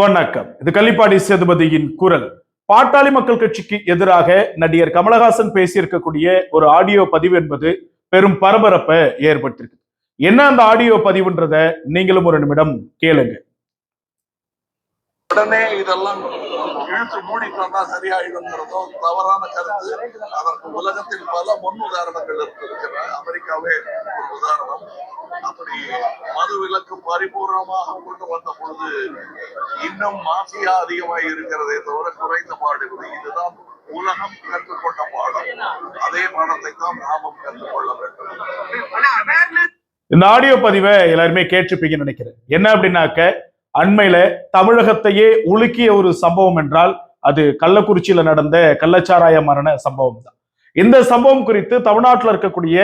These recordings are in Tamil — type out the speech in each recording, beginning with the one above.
வணக்கம். இது கள்ளிப்பாடி சேதுபதியின் குரல். பாட்டாளி மக்கள் கட்சிக்கு எதிராக நடிகர் கமலஹாசன் பேசியிருக்கக்கூடிய ஒரு ஆடியோ பதிவு என்பது பெரும் பரபரப்பை ஏற்பட்டிருக்கு என்ன அந்த ஆடியோ பதிவுன்றத நீங்களும் ஒரு நிமிடம் கேளுங்க. உடனே இதெல்லாம் இழுத்து மூடிட்டோம்னா சரியாயிடுங்கிறதும் தவறான கருத்து. அதற்கு உலகத்தில் பல முன் உதாரணங்கள் இருக்கிற அமெரிக்காவே ஒரு உதாரணம். அப்படி மது விலக்கு பரிபூர்ணமாக கொண்டு வந்த பொழுது இன்னும் மாஃபியா அதிகமாக இருக்கிறதே தவிர குறைந்த பாடுகிறது இதுதான் உலகம் கற்றுக்கொண்ட பாடம். அதே பாடத்தை தான் நாமும் கற்றுக்கொள்ள வேண்டும். இந்த ஆடியோ பதிவை எல்லாருமே கேட்டிருப்பீங்கன்னு நினைக்கிறேன். என்ன அப்படின்னாக்க அண்மையில தமிழகத்தையே உலுக்கிய ஒரு சம்பவம் என்றால் அது கள்ளக்குறிச்சியில நடந்த கள்ளச்சாராய மரண சம்பவம் தான் இந்த சம்பவம் குறித்து தமிழ்நாட்டில் இருக்கக்கூடிய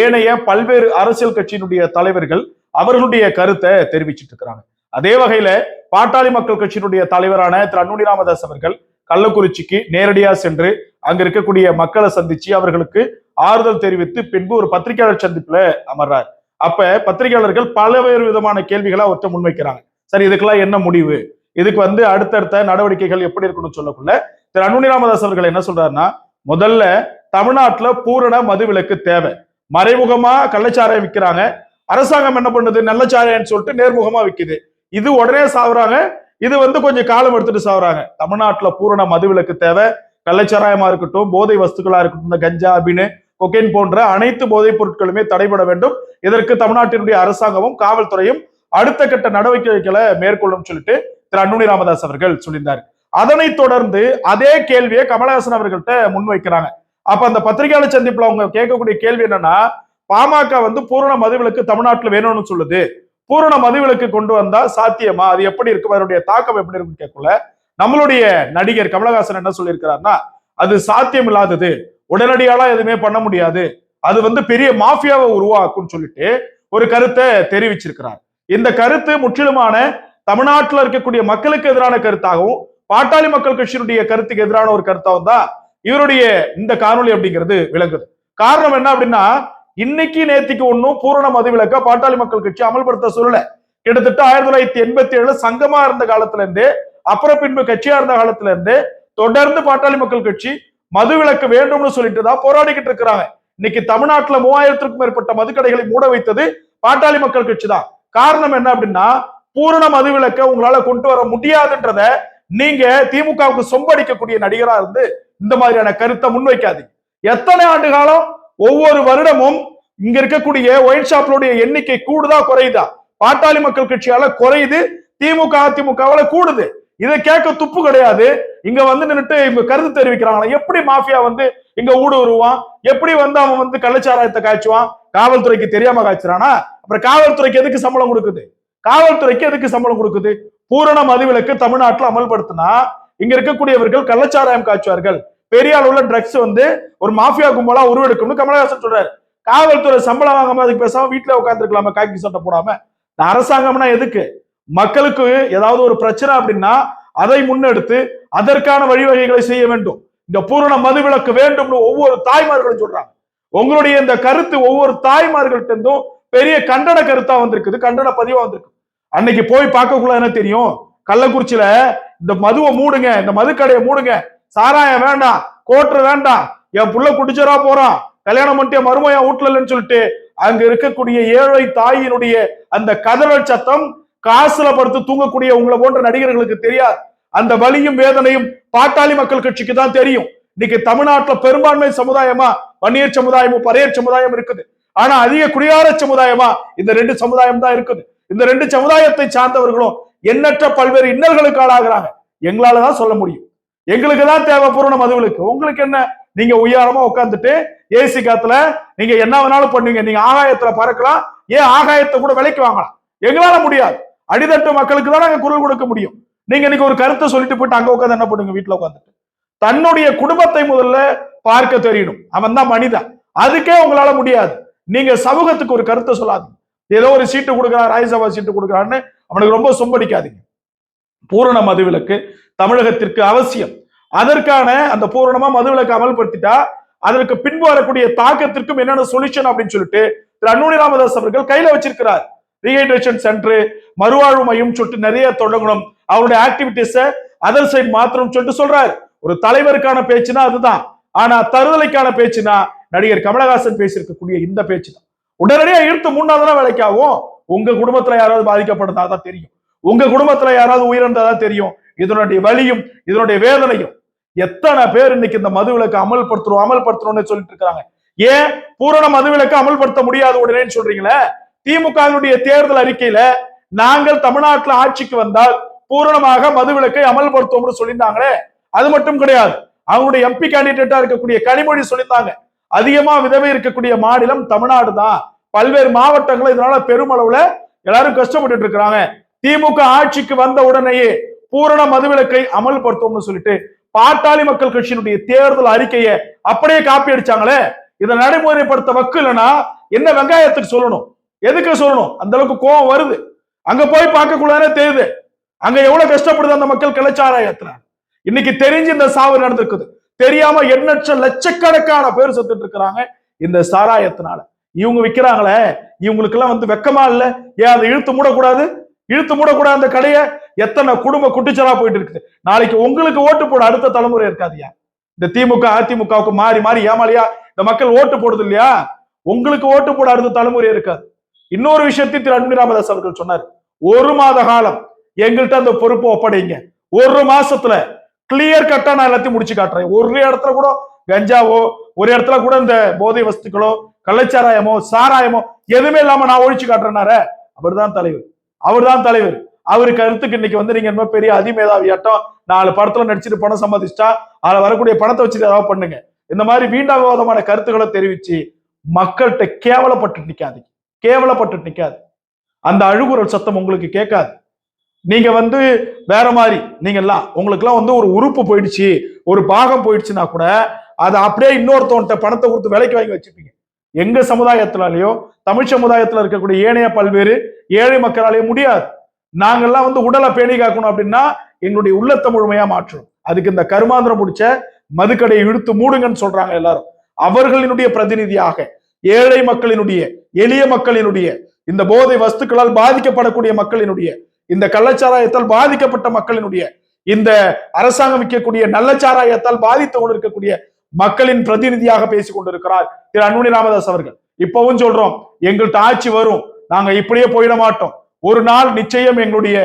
ஏனைய பல்வேறு அரசியல் கட்சியினுடைய தலைவர்கள் அவர்களுடைய கருத்தை தெரிவிச்சிட்டு இருக்கிறாங்க. அதே வகையில பாட்டாளி மக்கள் கட்சியினுடைய தலைவரான திரு அன்புமணி ராமதாஸ் அவர்கள் கள்ளக்குறிச்சிக்கு நேரடியா சென்று அங்க இருக்கக்கூடிய மக்களை சந்திச்சு அவர்களுக்கு ஆறுதல் தெரிவித்து பின்பு ஒரு பத்திரிகையாளர் சந்திப்புல அமர்றார். அப்ப பத்திரிகையாளர்கள் பல்வேறு விதமான கேள்விகளை அவர்கிட்ட முன்வைக்கிறாங்க. சரி இதுக்கெல்லாம் என்ன முடிவு? இதுக்கு வந்து அடுத்தடுத்த நடவடிக்கைகள் எப்படி இருக்கணும்னு சொல்லக்குள்ள திரு அன்புனி ராமதாஸ் அவர்கள் என்ன சொல்றாருன்னா முதல்ல தமிழ்நாட்டுல பூரண மதுவிலக்கு தேவை. மறைமுகமா கள்ளச்சாராயம் விற்கிறாங்க அரசாங்கம் என்ன பண்ணுது? நல்ல சாராயம்னு சொல்லிட்டு நேர்முகமா விற்குது இது உடனே சாவுறாங்க. இது வந்து கொஞ்சம் காலம் எடுத்துட்டு சாவுறாங்க. தமிழ்நாட்டுல பூரண மதுவிலக்கு தேவை. கள்ளச்சாராயமா இருக்கட்டும் போதை வஸ்துக்களா இருக்கட்டும் இந்த கஞ்சா அப்படின்னு கொக்கைன் போன்ற அனைத்து போதைப் பொருட்களுமே தடைபட வேண்டும். இதற்கு தமிழ்நாட்டினுடைய அரசாங்கமும் காவல்துறையும் அடுத்த கட்ட நடவடிக்கைகளை மேற்கொள்ளும் சொல்லிட்டு திரு அன்புமணி ராமதாஸ் அவர்கள் சொல்லியிருந்தார். அதனைத் தொடர்ந்து அதே கேள்வியை கமலஹாசன் அவர்கள்ட்ட முன்வைக்கிறாங்க. அப்ப அந்த பத்திரிகையாளர் சந்திப்புல அவங்க கேட்கக்கூடிய கேள்வி என்னன்னா பாமக வந்து பூரண மதுவிலக்கு தமிழ்நாட்டுல வேணும்னு சொல்லுது. பூரண மதுவிலக்கு கொண்டு வந்தா சாத்தியமா? அது எப்படி இருக்கும் அதனுடைய தாக்கம் எப்படி இருக்கும் கேட்கல நம்மளுடைய நடிகர் கமலஹாசன் என்ன சொல்லியிருக்கிறாருன்னா அது சாத்தியம் இல்லாதது உடனடியாலாம் எதுவுமே பண்ண முடியாது. அது வந்து பெரிய மாஃபியாவை உருவாக்கும்னு சொல்லிட்டு ஒரு கருத்தை தெரிவிச்சிருக்கிறார். இந்த கருத்து முற்றிலுமான தமிழ்நாட்டில் இருக்கக்கூடிய மக்களுக்கு எதிரான கருத்தாகவும் பாட்டாளி மக்கள் கட்சியினுடைய கருத்துக்கு எதிரான ஒரு கருத்தாகவும் தான் இவருடைய இந்த காணொலி அப்படிங்கிறது விளங்குது. காரணம் என்ன அப்படின்னா இன்னைக்கு நேத்திக்கு ஒன்னும் பூரண மதுவிலக்க பாட்டாளி மக்கள் கட்சி அமல்படுத்த சொல்லல. கிட்டத்தட்ட ஆயிரத்தி தொள்ளாயிரத்தி எண்பத்தி ஏழுல சங்கமா இருந்த காலத்துல இருந்து அப்புறம் பின்பு கட்சியா இருந்த காலத்துல இருந்து தொடர்ந்து பாட்டாளி மக்கள் கட்சி மது விலக்கு வேண்டும்னு சொல்லிட்டு தான் போராடிக்கிட்டு இருக்கிறாங்க. இன்னைக்கு தமிழ்நாட்டுல மூவாயிரத்திற்கும் மேற்பட்ட மதுக்கடைகளை மூட வைத்தது பாட்டாளி மக்கள் கட்சி தான். காரணம் என்ன அப்படின்னா பூரண மதுவிலக்க உங்களால கொண்டு வர முடியாதுன்றத நீங்க திமுகவுக்கு சொம்படிக்கக்கூடிய நடிகரா இருந்து இந்த மாதிரியான கருத்தை முன்வைக்காதீங்க. எத்தனை ஆண்டு காலம்? ஒவ்வொரு வருடமும் இங்க இருக்கக்கூடிய ஒயின் ஷாப்களுடைய எண்ணிக்கை கூடுதா குறையுதா? பாட்டாளி மக்கள் கட்சியால குறையுது திமுக அதிமுகவால கூடுது. இதை கேட்க துப்பு கிடையாது. இங்க வந்து நின்னுட்டு இவங்க கருத்து தெரிவிக்கிறாங்களா எப்படி மாஃபியா வந்து இங்க ஊடுருவான்? எப்படி வந்து அவன் வந்து கள்ளச்சாராயத்தை காய்ச்சுவான்? காவல்துறைக்கு தெரியாம காய்ச்சறானா? அப்புறம் காவல்துறைக்கு எதுக்கு சம்பளம் கொடுக்குது? காவல்துறைக்கு எதுக்கு சம்பளம் கொடுக்குது? பூரண மதுவிலக்கு தமிழ்நாட்டில் அமல்படுத்தினா இங்க இருக்கக்கூடியவர்கள் கள்ளச்சாராயம் காய்ச்சுவார்கள். பெரிய அளவுல ட்ரக்ஸ் வந்து ஒரு மாஃபியா கும்பலா உருவெடுக்கும்னு கமலஹாசன் சொல்றாரு. காவல்துறை சம்பளம் வாங்காம அதுக்கு பேசாம வீட்டுல உட்காந்துருக்கலாமா காக்கி சட்டை போடாம. இந்த அரசாங்கம்னா எதுக்கு? மக்களுக்கு ஏதாவது ஒரு பிரச்சனை அப்படின்னா அதை முன்னெடுத்து அதற்கான வழிவகைகளை செய்ய வேண்டும். இந்த பூரண மதுவிலக்கு வேண்டும்னு ஒவ்வொரு தாய்மார்களும் சொல்றாங்க. உங்களுடைய இந்த கருத்து ஒவ்வொரு தாய்மார்கள்ட்ட இருந்தும் பெரிய கண்டன கருத்தா வந்திருக்குது கண்டன பதிவா வந்திருக்கு. அன்னைக்கு போய் பார்க்கக்குள்ள என்ன தெரியும்? கள்ளக்குறிச்சியில இந்த மதுவை மூடுங்க இந்த மதுக்கடையை மூடுங்க. சாராயம் வேண்டாம் கோட்டர் வேண்டாம் என் புள்ள குடிச்சரா போறான் கல்யாணம் பண்ணிட்டு மருமையா ஊட்டலன்னு சொல்லிட்டு அங்க இருக்கக்கூடிய ஏழை தாயினுடைய அந்த கதறல் சத்தம் காசுல படுத்து தூங்கக்கூடிய உங்களை போன்ற நடிகர்களுக்கு தெரியாது. அந்த வலியும் வேதனையும் பாட்டாளி மக்கள் கட்சிக்கு தான் தெரியும். இன்னைக்கு தமிழ்நாட்டுல பெரும்பான்மை சமுதாயமா வன்னியர் சமுதாயமும் பறையர் சமுதாயம் இருக்குது. ஆனா அதிக குடியார சமுதாயமா இந்த ரெண்டு சமுதாயம் தான் இருக்குது. இந்த ரெண்டு சமுதாயத்தை சார்ந்தவர்களும் எண்ணற்ற பல்வேறு இன்னல்களுக்கு ஆளாகிறாங்க. எங்களால தான் சொல்ல முடியும். எங்களுக்கு தான் தேவை பூரண உங்களுக்கு என்ன? நீங்க உயரமா உட்காந்துட்டு ஏசி காத்துல நீங்க என்ன வேணாலும் பண்ணுவீங்க. நீங்க ஆகாயத்துல பறக்கலாம். ஏன் ஆகாயத்தை கூட விலைக்கு வாங்கலாம்? எங்களால முடியாது. அடித்தட்டு மக்களுக்கு தான் நாங்க குரல் கொடுக்க முடியும். நீங்க இன்னைக்கு ஒரு கருத்தை சொல்லிட்டு போயிட்டு அங்க உட்காந்து என்ன பண்ணுங்க வீட்டுல உட்காந்துட்டு தன்னுடைய குடும்பத்தை முதல்ல பார்க்க தெரியணும். அவன் தான் மனிதன். அதுக்கே உங்களால முடியாது. நீங்க சமூகத்துக்கு ஒரு கருத்தை சொல்லாதீங்க. ஏதோ ஒரு சீட்டு கொடுக்குறான் ராஜ்யசபா சீட்டு கொடுக்குறான்னு அவனுக்கு ரொம்ப சொம்படிக்காதீங்க. பூரண மதுவிலக்கு தமிழகத்திற்கு அவசியம். அதற்கான அந்த பூரணமா மதுவிலக்கு அமல்படுத்திட்டா அதற்கு பின்பு வரக்கூடிய தாக்கத்திற்கும் என்னென்ன சொல்யூஷன் அப்படின்னு சொல்லிட்டு திரு ராமதாஸ் அவர்கள் கையில வச்சிருக்கிறார். ரீஹைட்ரேஷன் சென்டர் மறுவாழ்வு மையம் சொல்லிட்டு நிறைய தொடங்கணும். அவருடைய ஆக்டிவிட்டிஸ அதர் சைட் மாத்திரம் சொல்லிட்டு சொல்றாரு. ஒரு தலைவருக்கான பேச்சுனா அதுதான். ஆனா தருதலைக்கான பேச்சுனா நடிகர் கமலஹாசன் பேசியிருக்கக்கூடிய இந்த பேச்சு தான். உடனடியா இழுத்து மூணாவது வேலைக்காகும். உங்க குடும்பத்துல யாராவது பாதிக்கப்பட்டதா தான் தெரியும். உங்க குடும்பத்துல யாராவது உயிரிழந்ததா தெரியும். இதனுடைய வலியும் இதனுடைய வேதனையும். எத்தனை பேர் இன்னைக்கு இந்த மதுவிலக்கு அமல்படுத்துறோம் அமல்படுத்துறோம்னு சொல்லிட்டு இருக்காங்க. ஏன்? பூரண மதுவிலக்கு அமல்படுத்த முடியாது உடனேன்னு சொல்றீங்களே? திமுகவினுடைய தேர்தல் அறிக்கையில நாங்கள் தமிழ்நாட்டுல ஆட்சிக்கு வந்தால் பூரணமாக மதுவிலக்கை அமல்படுத்துவோம்னு சொல்லியிருந்தாங்களே. அது மட்டும் கிடையாது. அவங்களுடைய எம்பி கேண்டிடேட்டா இருக்கக்கூடிய கனிமொழி சொல்லியிருந்தாங்க. அதிகமா விதவை இருக்கக்கூடிய மாநிலம் தமிழ்நாடு தான். பல்வேறு மாவட்டங்கள் இதனால பெருமளவுல எல்லாரும் கஷ்டப்பட்டுட்டு இருக்கிறாங்க. திமுக ஆட்சிக்கு வந்த உடனேயே பூரண மதுவிலக்கை அமல்படுத்தும்னு சொல்லிட்டு பாட்டாளி மக்கள் கட்சியினுடைய தேர்தல் அறிக்கையை அப்படியே காப்பி அடிச்சாங்களே. இதை நடைமுறைப்படுத்த வக்கு இல்லைன்னா என்ன வெங்காயத்துக்கு சொல்லணும்? எதுக்கு சொல்லணும்? அந்த அளவுக்கு கோவம் வருது. அங்க போய் பார்க்கக்கூடாதுனே தெரியுது. அங்க எவ்வளவு கஷ்டப்படுது அந்த மக்கள் கிளச்சாராயத்துல இன்னைக்கு தெரிஞ்சு இந்த சாவு நடந்திருக்குது. தெரியாம எண்ணற்ற லட்சக்கணக்கான பேர் செத்துட்டு இருக்கிறாங்க இந்த சாராயத்தினால. இவங்க விற்கிறாங்களே இவங்களுக்கு எல்லாம் வந்து வெக்கமா இல்ல? ஏன் அதை இழுத்து மூடக்கூடாது? இழுத்து மூடக்கூடாது அந்த கடையை? எத்தனை குடும்ப குட்டிச்சலா போயிட்டு இருக்குது. நாளைக்கு உங்களுக்கு ஓட்டு போட அடுத்த தலைமுறை இருக்காதியா இந்த திமுக அதிமுகவுக்கு மாறி மாறி ஏமாலியா இந்த மக்கள் ஓட்டு போடுது இல்லையா? உங்களுக்கு ஓட்டு போட அடுத்த தலைமுறை இருக்காது. இன்னொரு விஷயத்தையும் திரு அன்பு ராமதாஸ் அவர்கள் சொன்னார். ஒரு மாத காலம் எங்கள்கிட்ட அந்த பொறுப்பை ஒப்படைங்க. ஒரு மாசத்துல கிளியர் கட்டா நான் எல்லாத்தையும் முடிச்சு காட்டுறேன். ஒரு இடத்துல கூட கஞ்சாவோ ஒரு இடத்துல கூட இந்த போதை வஸ்துக்களோ கள்ளச்சாராயமோ சாராயமோ எதுவுமே இல்லாம நான் ஒழிச்சு அவர் தான் தலைவர். அவர் தான் தலைவர். அவரு கருத்துக்கு இன்னைக்கு வந்து நீங்க இன்னும் பெரிய அதிமேதாவியாட்டம் நாலு படத்துல நடிச்சிட்டு பணம் சம்பாதிச்சிட்டா அதுல வரக்கூடிய பணத்தை வச்சுட்டு ஏதாவது பண்ணுங்க. இந்த மாதிரி வீண்டா விவாதமான கருத்துக்களை தெரிவிச்சு மக்கள்கிட்ட கேவலப்பட்டு நிக்காதீங்க. கேவலப்பட்டு நிக்காது அந்த அழுகுரல் சத்தம் உங்களுக்கு கேட்காது. நீங்க வந்து வேற மாதிரி நீங்கெல்லாம் உங்களுக்குலாம் வந்து ஒரு உறுப்பு போயிடுச்சு ஒரு பாகம் போயிடுச்சுன்னா கூட அதை அப்படியே இன்னொருத்தவன்கிட்ட பணத்தை கொடுத்து விலைக்கு வாங்கி வச்சுப்பீங்க. எங்க சமுதாயத்தினாலேயோ தமிழ் சமுதாயத்துல இருக்கக்கூடிய ஏனைய பல்வேறு ஏழை மக்களாலேயும் முடியாது. நாங்கெல்லாம் வந்து உடலை பேணி காக்கணும் அப்படின்னா எங்களுடைய உள்ளத்தை முழுமையா மாற்றணும். அதுக்கு இந்த கருமாந்திரம் முடிச்ச மதுக்கடையை இழுத்து மூடுங்கன்னு சொல்றாங்க எல்லாரும். அவர்களினுடைய பிரதிநிதியாக ஏழை மக்களினுடைய எளிய மக்களினுடைய இந்த போதை வஸ்துக்களால் பாதிக்கப்படக்கூடிய மக்களினுடைய இந்த கள்ளச்சாராயத்தால் பாதிக்கப்பட்ட மக்களினுடைய இந்த அரசாங்கம் விற்கக்கூடிய நல்ல சாராயத்தால் பாதித்து கொண்டிருக்கக்கூடிய மக்களின் பிரதிநிதியாக பேசிக் கொண்டிருக்கிறார் திரு அன்புமணி ராமதாஸ் அவர்கள். இப்பவும் சொல்றோம் எங்கள்கிட்ட ஆட்சி வரும் நாங்க இப்படியே போயிட மாட்டோம். ஒரு நாள் நிச்சயம் எங்களுடைய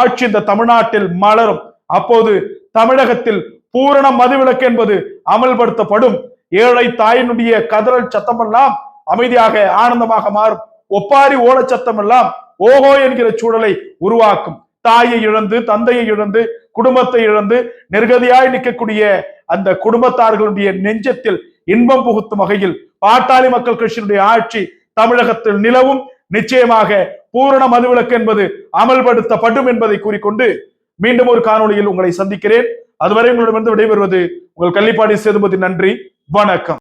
ஆட்சி இந்த தமிழ்நாட்டில் மலரும். அப்போது தமிழகத்தில் பூரண மதுவிலக்கு என்பது அமல்படுத்தப்படும். ஏழை தாயினுடைய கதறல் சத்தமெல்லாம் அமைதியாக ஆனந்தமாக மாறும். ஒப்பாரி ஓலச் சத்தம் எல்லாம் ஓஹோ என்கிற சூழலை உருவாக்கும். தாயை இழந்து தந்தையை இழந்து குடும்பத்தை இழந்து நிர்கதியாய் நிற்கக்கூடிய அந்த குடும்பத்தார்களுடைய நெஞ்சத்தில் இன்பம் புகுத்தும் வகையில் பாட்டாளி மக்கள் கட்சியினுடைய ஆட்சி தமிழகத்தில் நிலவும். நிச்சயமாக பூரண மதுவிலக்கு என்பது அமல்படுத்தப்படும் என்பதை கூறிக்கொண்டு மீண்டும் ஒரு காணொளியில் உங்களை சந்திக்கிறேன். அதுவரை உங்களிடமிருந்து விடைபெறுவது உங்கள் கள்ளிப்பாடி சேதுபதி. நன்றி. வணக்கம்.